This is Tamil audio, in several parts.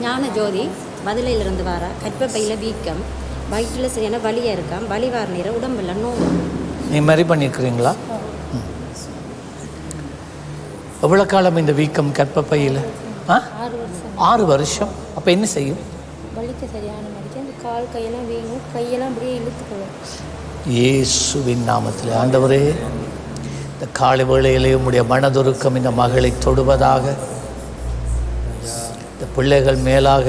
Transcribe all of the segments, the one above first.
ஞான ஜோதி பதிலையிலிருந்து வாரா கற்பப்பையில் வீக்கம் வயிற்றில் சரியான வலியாக இருக்காம் வலி வார நேரம் உடம்புல நோவு நீ மாதிரி பண்ணியிருக்கிறீங்களா. எவ்வளோ காலம் இந்த வீக்கம் கற்பப்பையில்? ஆ? ஆறு வருஷம். அப்போ என்ன செய்யும்? வலிக்க சரியான மாதிரிக்கு அந்த கால் கையெல்லாம் வீங்கும் கையெல்லாம் அப்படியே இழுத்துக்குவோம். இயேசுவின் நாமத்தில் ஆண்டவரே இந்த காலை வேளையிலே உம்முடைய மனதுருக்கம் இந்த மகளை தொடுவதாக இந்த பிள்ளைகள் மேலாக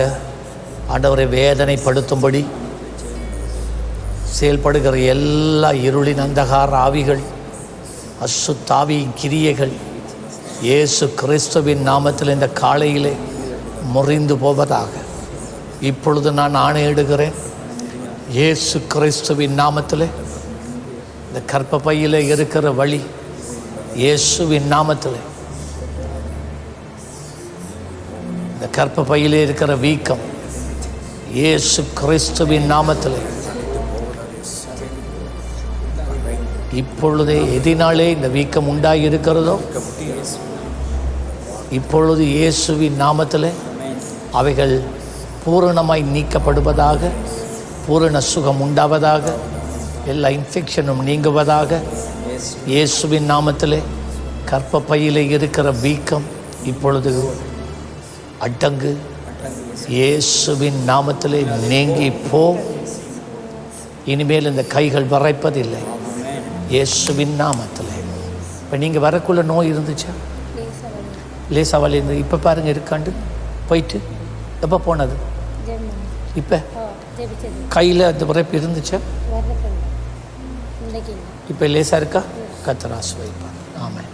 ஆண்டவரை வேதனைப்படுத்தும்படி செயல்படுகிற எல்லா இருளின் அந்தகார ஆவிகள் அசுத்தாவியின் கிரியைகள் இயேசு கிறிஸ்துவின் நாமத்தில் இந்த காலையிலே முறிந்து போவதாக இப்பொழுது நான் ஆணையிடுகிறேன். இயேசு கிறிஸ்துவின் நாமத்தில் இந்த கற்பப்பையில் இருக்கிற வழி இயேசுவின் நாமத்தில். கற்ப கற்பப்பையிலே இருக்கிற வீக்கம் இயேசு கிறிஸ்துவின் நாமத்தில். இப்பொழுதே எதினாலே இந்த வீக்கம் உண்டாகி இருக்கிறதோ இப்பொழுது இயேசுவின் நாமத்தில் அவைகள் பூரணமாய் நீக்கப்படுவதாக பூரண சுகம் உண்டாவதாக எல்லா இன்ஃபெக்ஷனும் நீங்குவதாக இயேசுவின் நாமத்திலே கற்பப்பையிலே இருக்கிற வீக்கம் இப்பொழுது அடங்கு இயேசுவின் நாமத்திலே நீங்கி போ. இனிமேல் இந்த கைகள் வரைப்பதில்லை இயேசுவின் நாமத்தில். இப்போ நீங்கள் வரக்குள்ள நோய் இருந்துச்சா? லேசா வலி இருந்து இப்போ பாருங்க இருக்காண்டு. போயிட்டு. எப்போ போனது? இப்போ? கையில் அந்த விரைப்பு இருந்துச்சா? இப்போ லேசாக இருக்கா? கத்தராசு வைப்பார் ஆமாம்